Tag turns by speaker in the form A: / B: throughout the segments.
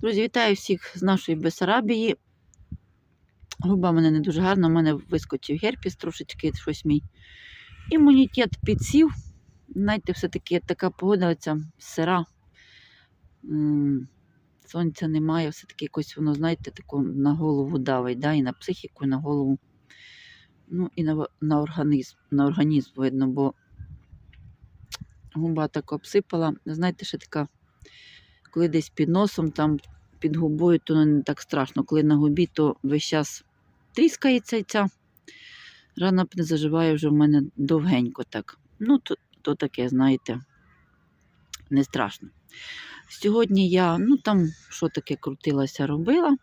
A: Друзі, вітаю всіх з нашої Бесарабії. Губа в мене не дуже гарна, у мене вискочив герпіс трошечки, щось мій. Імунітет підсів. Знаєте, все-таки така погода оця сира. Сонця немає, все-таки якось воно, знаєте, тако на голову давить, да? і на психіку, і на голову. Ну, і на, на, організм, на організм видно, бо губа так обсипала. Знаєте, ще така коли десь під носом, там під губою, то не так страшно. Коли на губі, то весь час тріскається ця рана не заживає вже в мене довгенько так. Ну, то, то таке, знаєте, не страшно. Сьогодні я, ну там, що таке крутилася, робила.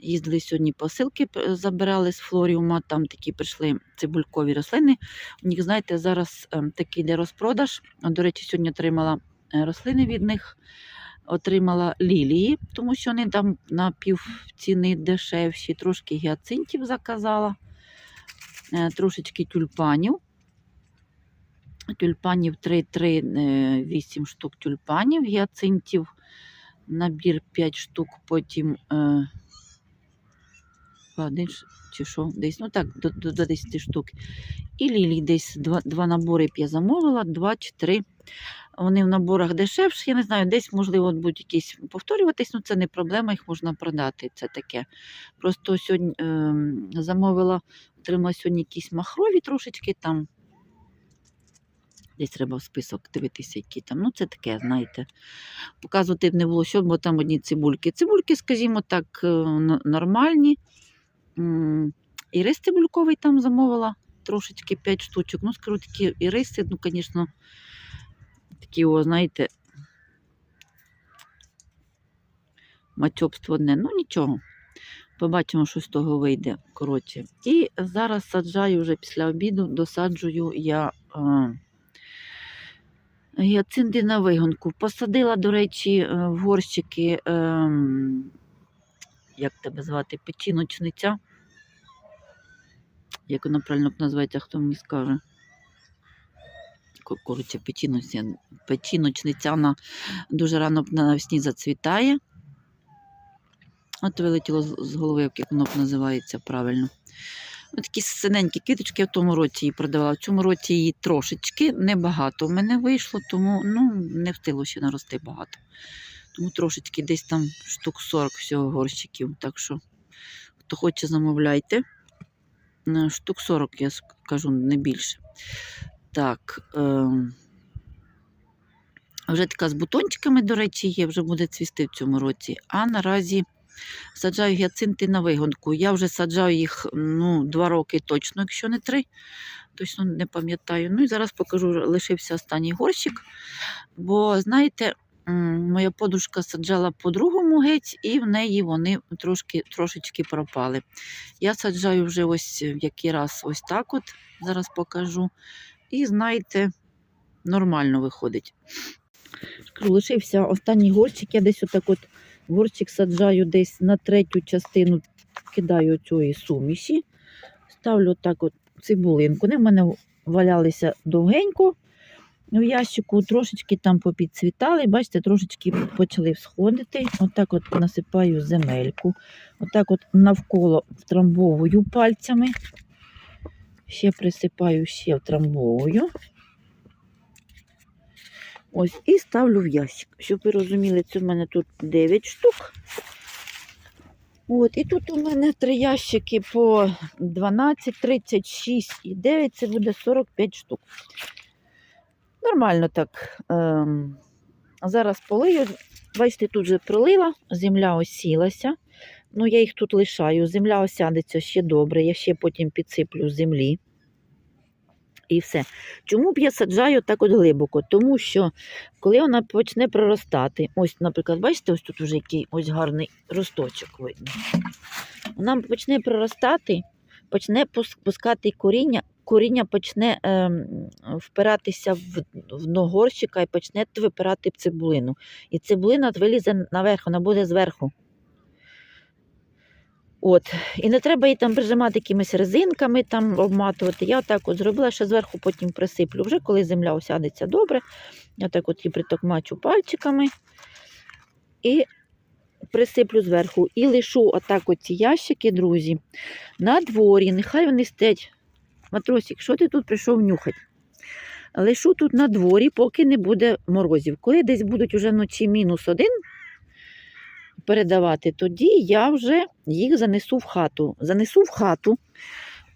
A: Їздили сьогодні посилки, забирали з флоріума, там такі прийшли цибулькові рослини. У них, знаєте, зараз ем, такий йде розпродаж. До речі, сьогодні отримала рослини від них, отримала лілії, тому що вони там на пів ціни дешевші, трошки гіацинтів заказала, е, трошечки тюльпанів. Тюльпанів 3-3, 8 штук тюльпанів, гіацинтів, набір 5 штук, потім е, один чи що, десь, ну так, до, до, до 10 штук. І лілій десь два, два набори я замовила, два чи три. Вони в наборах дешевші, я не знаю, десь, можливо, будуть якісь повторюватись, ну це не проблема, їх можна продати. Це таке. Просто сьогодні е, замовила, отримала сьогодні якісь махрові трошечки там. Десь треба в список дивитися, які там. Ну, це таке, знаєте. Показувати б не було що, бо там одні цибульки. Цибульки, скажімо так, е, нормальні. І рис цибульковий там замовила трошечки 5 штучок. Ну, скажу, такі і риси, ну, звісно, такі, о, знаєте, мачобство одне. Ну, нічого. Побачимо, що з того вийде. Коротше. І зараз саджаю вже після обіду, досаджую я е, гіацинти на вигонку. Посадила, до речі, е, в горщики, е, як тебе звати, печіночниця. Як вона правильно називається, хто мені скаже? Ко- Коротше, печіночниця, вона дуже рано навесні зацвітає. От вилетіло з з голови, як воно називається правильно. Ось такі синенькі квіточки я в тому році її продавала. В цьому році її трошечки, небагато в мене вийшло, тому ну, не встигло ще нарости багато. Тому трошечки десь там штук 40 всього горщиків. Так що, хто хоче, замовляйте. Е, Штук 40, я скажу, не більше. Так. Е- вже така з бутончиками, до речі, є, вже буде цвісти в цьому році. А наразі саджаю гіацинти на вигонку. Я вже саджаю їх ну, два роки точно, якщо не три. Точно не пам'ятаю. Ну і зараз покажу, лишився останній горщик. Бо, знаєте, моя подружка саджала по-другому геть, і в неї вони трошки, трошечки пропали. Я саджаю вже ось в який раз ось так от, зараз покажу. І знаєте, нормально виходить. Лишився останній горщик, я десь отак от горщик саджаю десь на третю частину, кидаю цієї суміші, ставлю так от цибулинку. Вони в мене валялися довгенько в ящику, трошечки там попідцвітали, бачите, трошечки почали всходити. Отак от насипаю земельку, отак от навколо втрамбовую пальцями. Ще присипаю, ще втрамбовую. Ось, і ставлю в ящик. Щоб ви розуміли, це в мене тут 9 штук. От, і тут у мене три ящики по 12, 36 і 9, це буде 45 штук. Нормально так. Ем, зараз полию. Бачите, тут вже пролила, земля осілася. Ну, я їх тут лишаю. Земля осядеться ще добре, я ще потім підсиплю землі. І все. Чому б я саджаю так от глибоко? Тому що коли вона почне проростати, ось, наприклад, бачите, ось тут вже який ось гарний росточок видно. Вона почне проростати, почне пускати коріння, коріння почне ем, впиратися в, в дно горщика і почне випирати цибулину. І цибулина вилізе наверх, вона буде зверху. От. І не треба її там прижимати якимись резинками, там обматувати. Я так от зробила, ще зверху потім присиплю. Вже коли земля осядеться добре, я так от її притокмачу пальчиками. і присиплю зверху. І лишу отак оці ящики, друзі, на дворі. Нехай вони стять. Матросик, що ти тут прийшов нюхати? Лишу тут на дворі, поки не буде морозів. Коли десь будуть уже вночі мінус один передавати, тоді я вже їх занесу в хату. Занесу в хату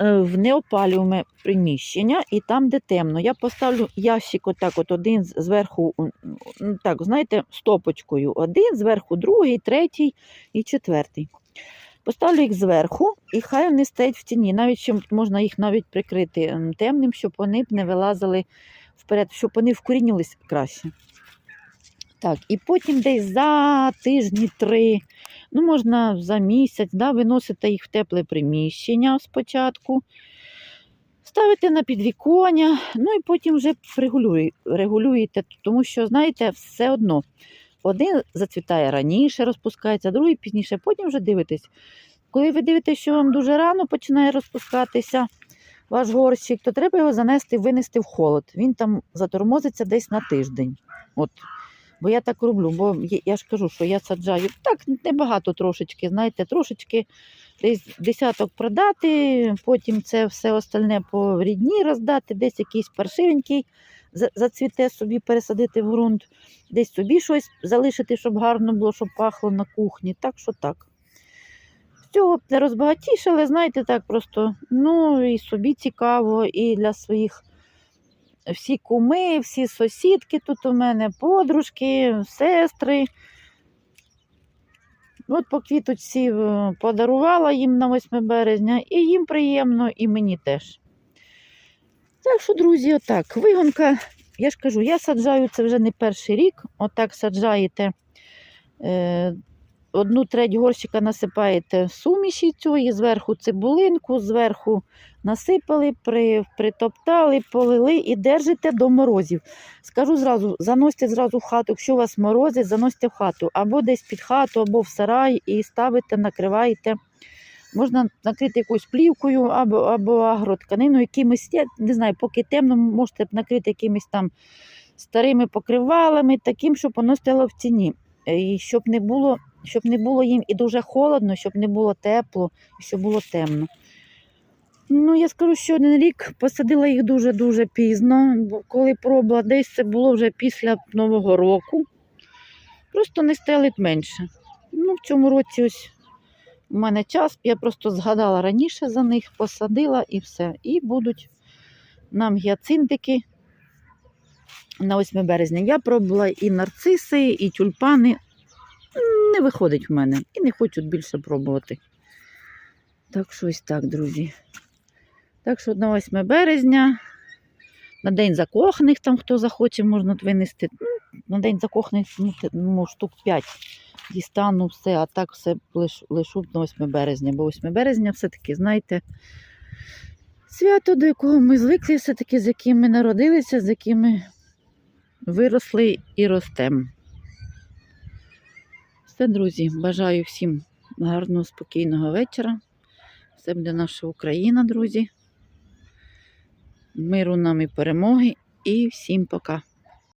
A: е, в неопалюване приміщення, і там, де темно, я поставлю ящик отак, от один зверху, так, знаєте, стопочкою. Один, зверху другий, третій і четвертий. Поставлю їх зверху, і хай вони стоять в тіні. Навіть ще можна їх навіть прикрити темним, щоб вони б не вилазили вперед, щоб вони вкорінились краще. Так, і потім десь за тижні три, ну, можна за місяць, да, виносите їх в тепле приміщення спочатку, ставите на підвіконня, ну і потім вже регулюєте, тому що, знаєте, все одно один зацвітає раніше, розпускається, другий пізніше, потім вже дивитесь. Коли ви дивитесь, що вам дуже рано починає розпускатися ваш горщик, то треба його занести, винести в холод. Він там затормозиться десь на тиждень. От. Бо я так роблю, бо я- ж кажу, що я саджаю так небагато трошечки, знаєте, трошечки десь десяток продати, потім це все остальне по рідні роздати, десь якийсь паршивенький зацвіте собі, пересадити в ґрунт, десь собі щось залишити, щоб гарно було, щоб пахло на кухні. Так що так. З цього не розбагатішали, знаєте, так просто. Ну і собі цікаво, і для своїх всі куми, всі сусідки тут у мене, подружки, сестри. От по квіточці е, подарувала їм на 8 березня, і їм приємно, і мені теж. Так що, друзі, отак. Вигонка, я ж кажу, я саджаю це вже не перший рік. Отак саджаєте. Одну треть горщика насипаєте суміші цієї, зверху цибулинку, зверху насипали, при, притоптали, полили і держите до морозів. Скажу зразу, заносьте зразу в хату, якщо у вас морози, заносьте в хату, або десь під хату, або в сарай, і ставите, накриваєте. Можна накрити якоюсь плівкою або, або агротканиною, якимось, я не знаю, поки темно, можете накрити якимись там старими покривалами, таким, щоб воно стояло в тіні. Е, І щоб не було, щоб не було їм і дуже холодно, щоб не було тепло, щоб було темно. Ну, я скажу, що один рік посадила їх дуже-дуже пізно, бо коли пробувала, десь це було вже після Нового року. Просто не стелить менше. Ну, в цьому році ось у мене час, я просто згадала раніше за них, посадила і все. І будуть нам гіацинтики на 8 березня. Я пробувала і нарциси, і тюльпани. Не виходить в мене і не хочу більше пробувати. Так що ось так, друзі. Так що на 8 березня, на День закоханих, там хто захоче, можна винести. Ну, на День закоханих ну, ну, штук 5 дістану все, а так все лиш, лишу на 8 березня. Бо 8 березня все-таки, знаєте, свято, до якого ми звикли, все-таки, з яким ми народилися, з яким ми виросли і ростемо. Все, друзі, бажаю всім гарного, спокійного вечора. Все буде наша Україна, друзі. Миру нам і перемоги. І всім пока.